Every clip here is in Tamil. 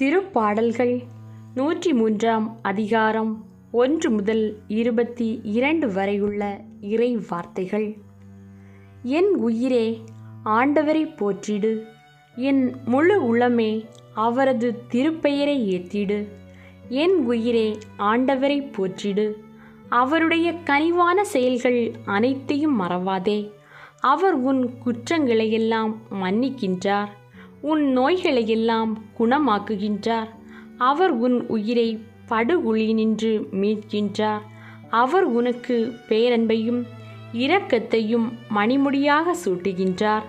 திருப்பாடல்கள். நூற்றி மூன்றாம் அதிகாரம் ஒன்று முதல் இருபத்தி இரண்டு வரையுள்ள இறை வார்த்தைகள். என் உயிரே ஆண்டவரை போற்றிடு. என் முழு உளமே அவரது திருப்பெயரை ஏத்திடு என் உயிரே ஆண்டவரை போற்றிடு. அவருடைய கனிவான செயல்கள் அனைத்தையும் மறவாதே. அவர் உன் குற்றங்களையெல்லாம் மன்னிக்கின்றார். உன் நோய்களை எல்லாம் குணமாக்குகின்றார். அவர் உன் உயிரை படுகுழியினின்று மீட்கின்றார். அவர் உனக்கு பேரன்பையும் இரக்கத்தையும் மணிமுடியாக சூட்டுகின்றார்.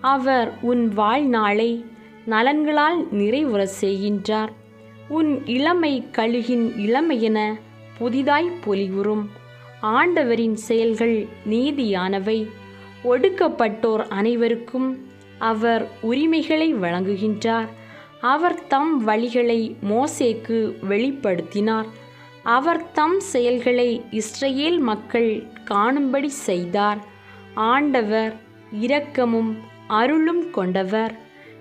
அவர் உன் வாழ்நாளை நலன்களால் நிறைவுற செய்கின்றார். உன் இளமை கழுகின் இளமையென புதிதாய் பொலிவுறும். ஆண்டவரின் செயல்கள் நீதியானவை. ஒடுக்கப்பட்டோர் அனைவருக்கும் அவர் உரிமைகளை வழங்குகின்றார். அவர் தம் வழிகளை மோசேக்கு வெளிப்படுத்தினார். அவர் தம் செயல்களை இஸ்ரேல் மக்கள் காணும்படி செய்தார். ஆண்டவர் இரக்கமும் அருளும் கொண்டவர்.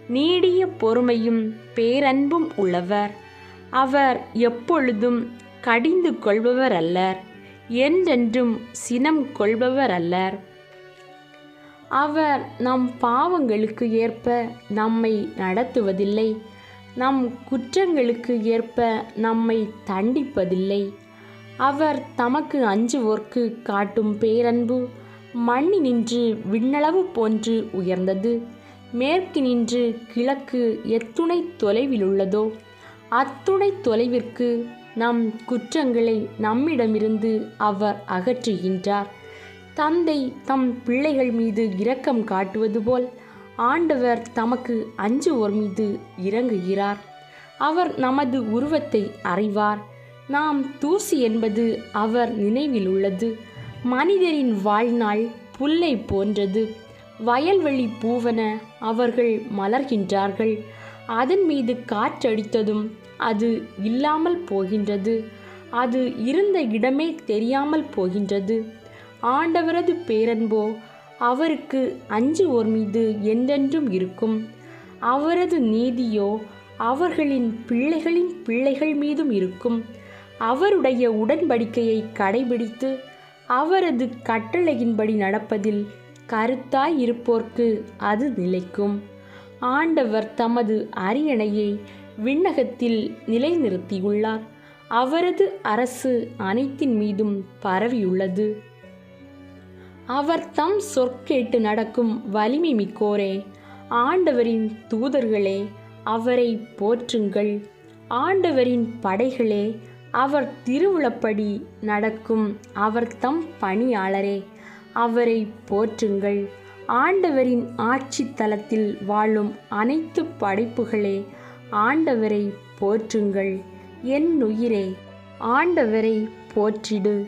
நீடிய பொறுமையும் பேரன்பும் உள்ளவர். அவர் எப்பொழுதும் கடிந்து கொள்பவர் அல்லர் என்றென்றும் சினம் கொள்பவர் அல்லர் அவர் நம் பாவங்களுக்கு ஏற்ப நம்மை நடத்துவதில்லை. நம் குற்றங்களுக்கு ஏற்ப நம்மை தண்டிப்பதில்லை. அவர் தமக்கு அஞ்சுவோர்க்கு காட்டும் பேரன்பு மண்ணி நின்று விண்ணளவு போன்று உயர்ந்தது. மேற்கு நின்று கிழக்கு எத்துணை தொலைவில் உள்ளதோ அத்துணை தொலைவிற்கு நம் குற்றங்களை நம்மிடமிருந்து அவர் அகற்றுகின்றார். தந்தை தம் பிள்ளைகள் மீது இரக்கம் காட்டுவது போல் ஆண்டவர் தமக்கு அஞ்சுவோர் மீது இறங்குகிறார். அவர் நமது உருவத்தை அறிவார். நாம் தூசி என்பது அவர் நினைவில் உள்ளது. மனிதரின் வாழ்நாள் புல்லை போன்றது. வயல்வெளி பூவன அவர்கள் மலர்கின்றார்கள். அதன் மீது காற்றடித்ததும் அது இல்லாமல் போகின்றது. அது இருந்த இடமே தெரியாமல் போகின்றது. ஆண்டவரது பேரன்போ அவருக்கு அஞ்சுவோர் மீது என்றென்றும் இருக்கும். அவரது நீதியோ அவர்களின் பிள்ளைகளின் பிள்ளைகள் மீதும் இருக்கும். அவருடைய உடன்படிக்கையை கடைபிடித்து அவரது கட்டளையின்படி நடப்பதில் கருத்தாய் இருப்போர்க்கு அது நிலைக்கும். ஆண்டவர் தமது அரியணையை விண்ணகத்தில் நிலைநிறுத்தியுள்ளார். அவரது அரசு அனைத்தின் மீதும் பரவியுள்ளது. அவர் தம் சொற்கேட்டு நடக்கும் வலிமை மிக்கோரே. ஆண்டவரின் தூதர்களே அவரை போற்றுங்கள். ஆண்டவரின் படைகளே அவர் திருவுளப்படி நடக்கும் அவர் தம் பணியாளரே. அவரை போற்றுங்கள். ஆண்டவரின் ஆட்சி தலத்தில் வாழும் அனைத்து படைப்புகளே ஆண்டவரை போற்றுங்கள். என் உயிரே ஆண்டவரை போற்றிடு.